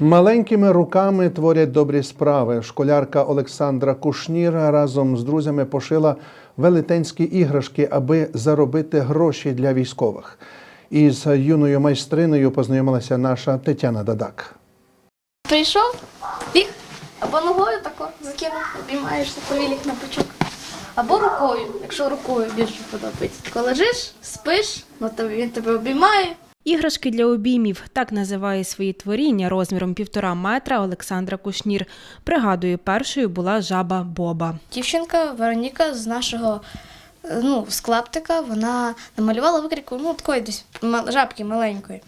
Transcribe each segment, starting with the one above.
Маленькими руками творять добрі справи. Школярка Олександра Кушнір разом з друзями пошила велетенські іграшки, аби заробити гроші для військових. Із юною майстриною познайомилася наша Тетяна Дадак. Прийшов, біг, або ногою тако закинув, обіймаєшся, повілік на пучок. Або рукою, якщо рукою більше подобається. Коли лежиш, спиш, ну він тебе обіймає. Іграшки для обіймів так називає свої творіння розміром півтора метра Олександра Кушнір. Пригадує, першою була жаба Боба. Дівчинка Вероніка з нашого ну, з вона намалювала викрійку, ну, такої десь жабки маленької.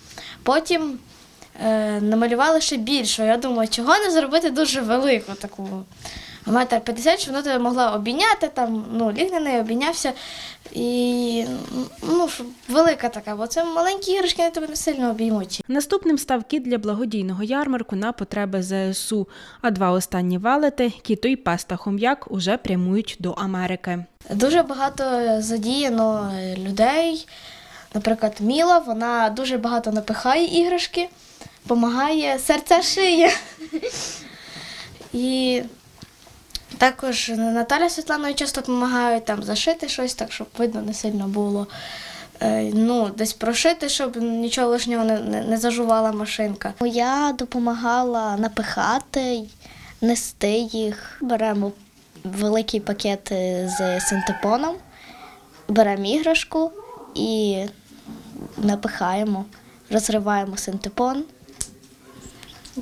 Потім е, намалювали ще більшу. Я думаю, чого не зробити дуже велику таку. Метр п'ятдесят, щоб вона тебе могла обійняти, там, ну, ліг на неї, обійнявся. І ну, велика така, бо це маленькі іграшки, вони тебе не сильно обіймуть. Наступним став кіт для благодійного ярмарку на потреби ЗСУ. А два останні валети кіто й пес та хом'як уже прямують до Америки. Дуже багато задіяно людей. Наприклад, Міла, вона дуже багато напихає іграшки, допомагає, серця шиє. І також Наталя Світланою часто допомагають там зашити щось, так щоб видно не сильно було. Е, Ну, десь прошити, щоб нічого лишнього не, не, не зажувала машинка. Я допомагала напихати, нести їх. Беремо великий пакет з синтепоном, беремо іграшку і напихаємо, розриваємо синтепон.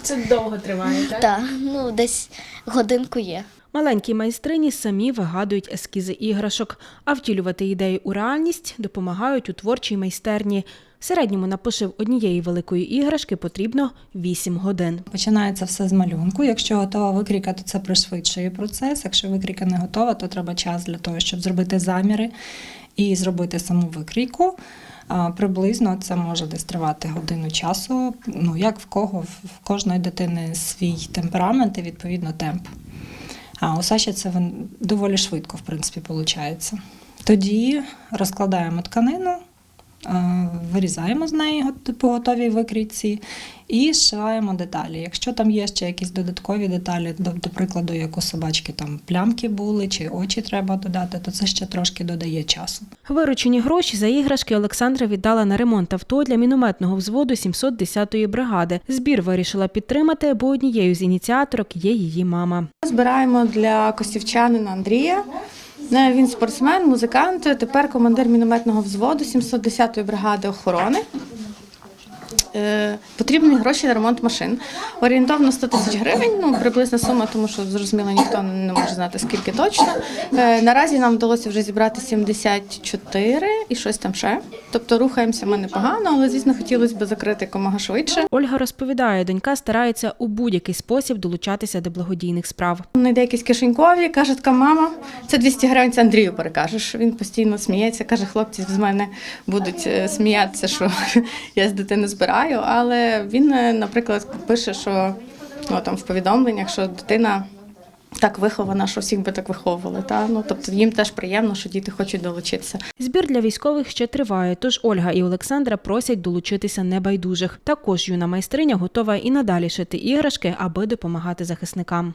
Це довго триває, так? Так, ну десь годинку є. Маленькі майстрині самі вигадують ескізи іграшок, а втілювати ідеї у реальність допомагають у творчій майстерні. В середньому на пошив однієї великої іграшки потрібно 8 годин. Починається все з малюнку. Якщо готова викрійка, то це пришвидшує процес. Якщо викрійка не готова, то треба час для того, щоб зробити заміри і зробити саму викрійку. Приблизно це може десь тривати годину часу. Ну як в кого, в кожної дитини свій темперамент і відповідно темп. А у Саші це доволі швидко, в принципі, виходить. Тоді розкладаємо тканину, вирізаємо з неї по готовій викрійці і зшиваємо деталі. Якщо там є ще якісь додаткові деталі, до, до прикладу, як у собачки там плямки були чи очі треба додати, то це ще трошки додає часу. Виручені гроші за іграшки Олександра віддала на ремонт авто для мінометного взводу 710-ї бригади. Збір вирішила підтримати, бо однією з ініціаторок є її мама. Збираємо для косівчанина Андрія. Е, Він спортсмен, музикант, тепер командир мінометного взводу 710-ї бригади охорони. Е, Потрібні гроші на ремонт машин. Орієнтовно 100 тисяч гривень, ну приблизна сума, тому що зрозуміло, ніхто не може знати скільки точно. Е, Наразі нам вдалося вже зібрати 74 і щось там ще. Тобто рухаємося ми непогано, але звісно хотілося б закрити якомога швидше. Ольга розповідає, донька старається у будь-який спосіб долучатися до благодійних справ. Знайде якісь кишенькові, каже така мама, це 200 гривень, це Андрію перекажеш. Він постійно сміється, каже, хлопці з мене будуть е, сміятися, що я з дитини збираю. Але він, е, наприклад, пише, що ну, там, в повідомленнях, що дитина так вихована, що всіх би так виховували. Та? Ну, тобто їм теж приємно, що діти хочуть долучитися. Збір для військових ще триває, тож Ольга і Олександра просять долучитися небайдужих. Також юна майстриня готова і надалі шити іграшки, аби допомагати захисникам.